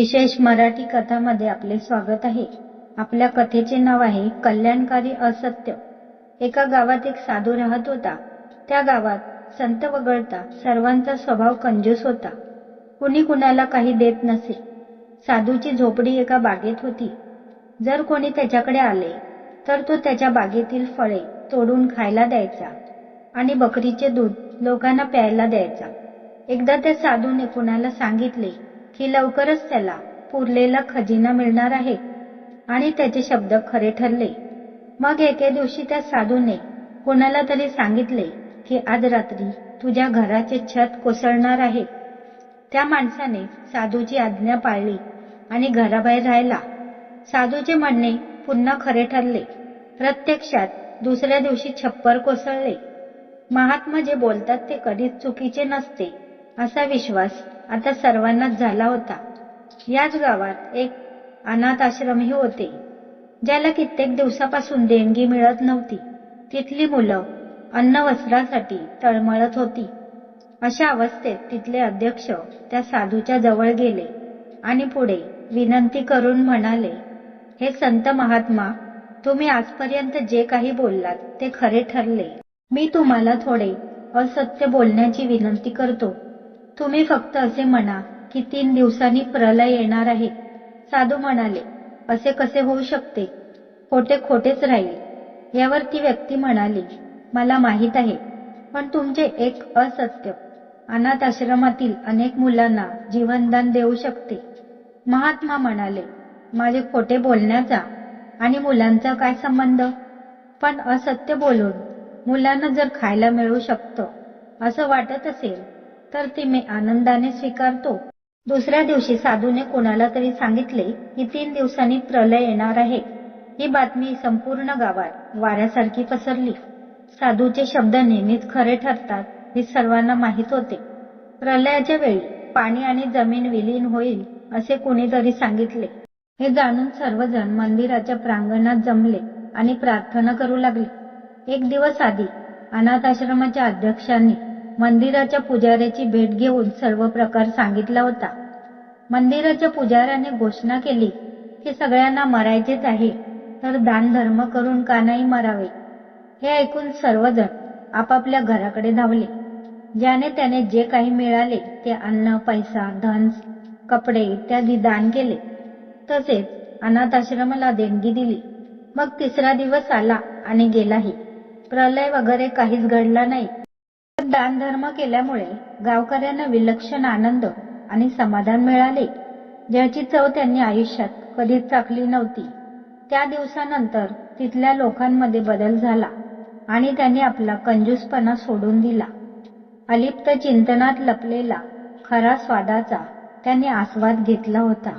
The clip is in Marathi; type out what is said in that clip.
विशेष मराठी कथामध्ये आपले स्वागत आहे. आपल्या कथेचे नाव आहे कल्याणकारी असत्य. एका गावात एक साधू राहत होता. त्या गावात संत वगळता सर्वांचा स्वभाव कंजूस होता. कुणी कुणाला काही देत नसे. साधूची झोपडी एका बागेत होती. जर कोणी त्याच्याकडे आले तर तो त्याच्या बागेतील फळे तोडून खायला द्यायचा आणि बकरीचे दूध लोकांना प्यायला द्यायचा. एकदा त्या साधूने कुणाला सांगितले की लवकरच त्याला पुरलेला खजिना मिळणार आहे. आणि त्याचे शब्द खरे ठरले. मग एके दिवशी त्या साधूने कोणाला तरी सांगितले की आज रात्री तुझ्या घराचे छत कोसळणार आहे. त्या माणसाने साधूची आज्ञा पाळली आणि घराबाहेर राहिला. साधूचे म्हणणे पुन्हा खरे ठरले. प्रत्यक्षात दुसऱ्या दिवशी छप्पर कोसळले. महात्मा जे बोलतात ते कधीच चुकीचे नसते असा विश्वास आता सर्वांनाच झाला होता. याच गावात एक अनाथ आश्रमही होते ज्याला कित्येक दिवसापासून देणगी मिळत नव्हती. तिथली मुलं अन्न वस्त्रासाठी तळमळत होती. अशा अवस्थेत तिथले अध्यक्ष त्या साधूच्या जवळ गेले आणि पुढे विनंती करून म्हणाले हे संत महात्मा तुम्ही आजपर्यंत जे काही बोललात ते खरे ठरले. मी तुम्हाला थोडे असत्य बोलण्याची विनंती करतो. तुम्ही फक्त असे म्हणा की तीन दिवसांनी प्रलय येणार आहे. साधू म्हणाले असे कसे होऊ शकते? खोटे खोटेच राहील. यावर ती व्यक्ती म्हणाली मला माहीत आहे पण तुमचे एक असत्य. अनाथ आश्रमातील अनेक मुलांना जीवनदान देऊ शकते. महात्मा म्हणाले माझे खोटे बोलण्याचा आणि मुलांचा काय संबंध? पण असत्य बोलून मुलांना जर खायला मिळू शकतं असं वाटत असेल तर ती मी आनंदाने स्वीकारतो. दुसऱ्या दिवशी साधूने कोणाला तरी सांगितले की तीन दिवसांनी प्रलय येणार आहे. ही बातमी संपूर्ण गावात वाऱ्यासारखी पसरली. साधूचे शब्द नेहमीच खरे ठरतात हे सर्वांना माहीत होते. प्रलयाच्या वेळी पाणी आणि जमीन विलीन होईल असे कोणीतरी सांगितले. हे जाणून सर्वजण मंदिराच्या प्रांगणात जमले आणि प्रार्थना करू लागले. एक दिवस आधी अनाथाश्रमाच्या अध्यक्षांनी मंदिराच्या पुजाऱ्याची भेट घेऊन सर्व प्रकार सांगितला होता. मंदिराच्या पुजाऱ्याने घोषणा केली की सगळ्यांना मरायचेच आहे तर दान धर्म करून का नाही मरावे? हे ऐकून सर्वजण आपापल्या घराकडे धावले. ज्याने त्याने जे काही मिळाले ते अन्न पैसा धन कपडे इत्यादी दान केले. तसेच अनाथ आश्रमाला देणगी दिली. मग तिसरा दिवस आला आणि गेलाही. प्रलय वगैरे काहीच घडला नाही. दानधर्म केल्यामुळे गावकऱ्यांना विलक्षण आनंद आणि समाधान मिळाले. ज्याची चव त्यांनी आयुष्यात कधीच चाखली नव्हती. त्या दिवसानंतर तिथल्या लोकांमध्ये बदल झाला आणि त्यांनी आपला कंजूसपणा सोडून दिला. अलिप्त चिंतनात लपलेला खरा स्वादाचा त्यांनी आस्वाद घेतला होता.